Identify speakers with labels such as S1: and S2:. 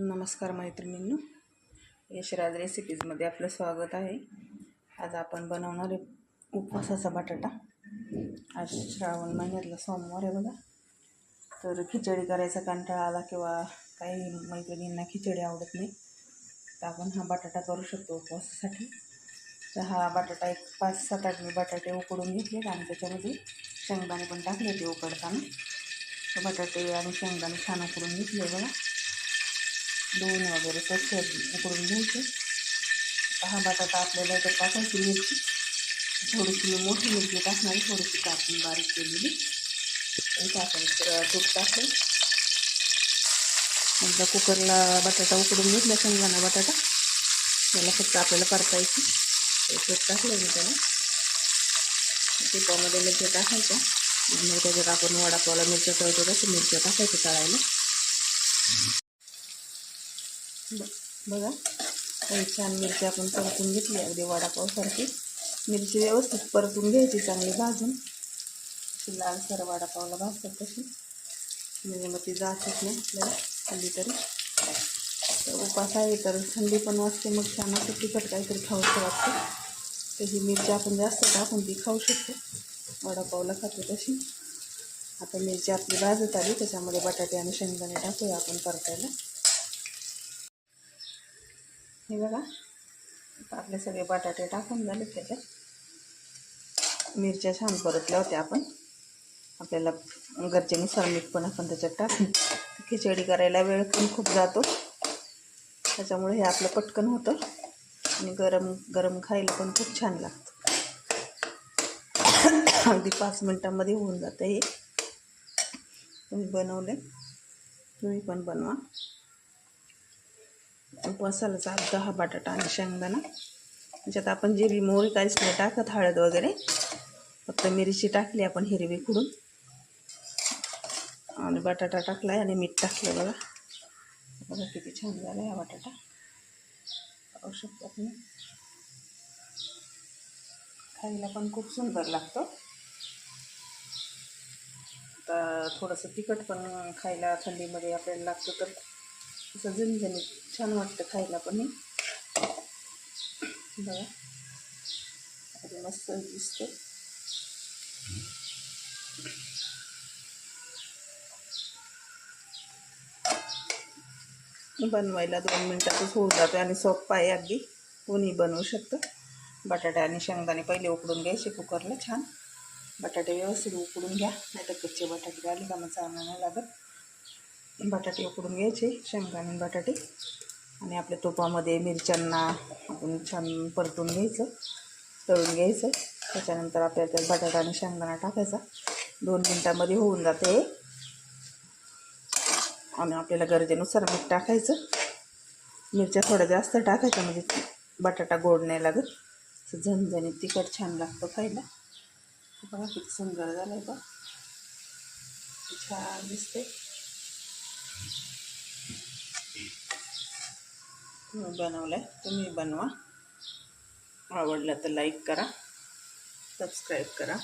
S1: नमस्कार मैत्रिणींनो. यशराज रेसिपीजमध्ये आपलं स्वागत आहे. आज आपण बनवणार आहे उपवासाचा बटाटा. आज श्रावण महिन्यातला सोमवार आहे बघा. तर खिचडी करायचा कंटाळा आला किंवा काही मैत्रिणींना खिचडी आवडत नाही तर आपण हा बटाटा करू शकतो उपवासासाठी. तर हा बटाटा एक पाच सात आठ मी बटाटे उकडून घेतलेत आणि त्याच्यामध्ये शेंगदाणे पण टाकले ते उकडताना. तर बटाटे आणि शेंगदाणे छान उकडून घेतले बघा. दोन वगैरे स्वच्छ उकडून घ्यायचे. हा बटाटा आपल्याला तर टाकायची मिरची. थोडीशी मी मोठी मिरची टाकणारी थोडीशी कापून बारीक केलेली. टाकायची टाकायचं तूप टाकलं एकदा कुकरला बटाटा उकडून घेतला शेंगदाणा बटाटा. त्याला फक्त आपल्याला परतायची. तूप टाकलं मी त्याला. तुपामध्ये मिरच्या टाकायच्या. मग त्याच्यात आपण वडापावला मिरच्या तळतो तशी मिरच्या टाकायची तळायला. बघा. काही छान मिरची आपण परतून घेतली अगदी वडापावसारखी. मिरची व्यवस्थित परतून घ्यायची चांगली भाजून. अशी लालसर वडापावला भाजतात तशी. म्हणजे मग ती जातच नाही आपल्याला हल्ली तरी. तर उपास आहे तर थंडी पण वाजते मग छान असं तिखट काहीतरी खाऊचं वाटतं. तर ही मिरची आपण जास्त टाकून ती खाऊ शकतो. वडापावला खातो तशी. आता मिरची आपली भाजत आली त्याच्यामध्ये बटाटे आणि शेंगदाणे टाकूया आपण परतायला. हे बघा. आपले सगळे बटाटे टाकून झाले त्याच्यात. मिरच्या छान परतल्या होत्या आपण. आपल्याला गरजेनुसार मीठ पण आपण त्याच्यात टाकून. खिचडी करायला वेळ पण खूप जातो. त्याच्यामुळे हे आपलं पटकन होतं. आणि गरम गरम खायला पण खूप छान लागतं. अगदी पाच मिनटामध्ये होऊन जातं हे. तुम्ही बनवले तुम्ही पण बनवा. मसालाचा अर्धा हा बटाटा आणि शेंगदाणा. त्याच्यात आपण जे बी मोहरी काहीच नाही टाकत हळद वगैरे. फक्त मिरची टाकली आपण हिरवी खुडून आणि बटाटा टाकला आहे आणि मीठ टाकलं बघा. बघा किती छान झाला हा बटाटा. पाहू शकतो आपण खायला पण खूप सुंदर लागतो. आता थोडंसं तिखट पण खायला थंडीमध्ये आपल्याला लागतं तर असं झणझणीत छान वाटतं खायला पण. हे बघा मस्त दिसते बनवायला दोन मिनटातच होऊन जातो आणि सोप्पा आहे अगदी कोणी बनवू शकतं. बटाटे आणि शेंगदाणे पहिले उकडून घ्यायचे कुकरला छान. बटाटे व्यवस्थित उकडून घ्या. नाही तर कच्चे बटाटे आले का मग चालणार नाही लागत. बटाटे उकडून घ्यायचे शेंगदाणे बटाटे. आणि आपल्या तुपामध्ये मिरच्यांना आपण छान परतून घ्यायचं तळून घ्यायचं. त्याच्यानंतर आपल्याला त्यात बटाटा आणि शेंगदाणा टाकायचा. दोन मिनटामध्ये होऊन जाते. आणि आपल्याला गरजेनुसार मीठ टाकायचं. मिरच्या थोड्या जास्त टाकायच्या म्हणजे बटाटा गोड नाही लागत. असं झणझणीत तिखट छान लागतं खायला. बघा किती सुंदर झालं आहे का छान दिसते मी बनवलं आहे तुम्ही बनवा. आवडलं तर लाईक करा. सबस्क्राईब करा.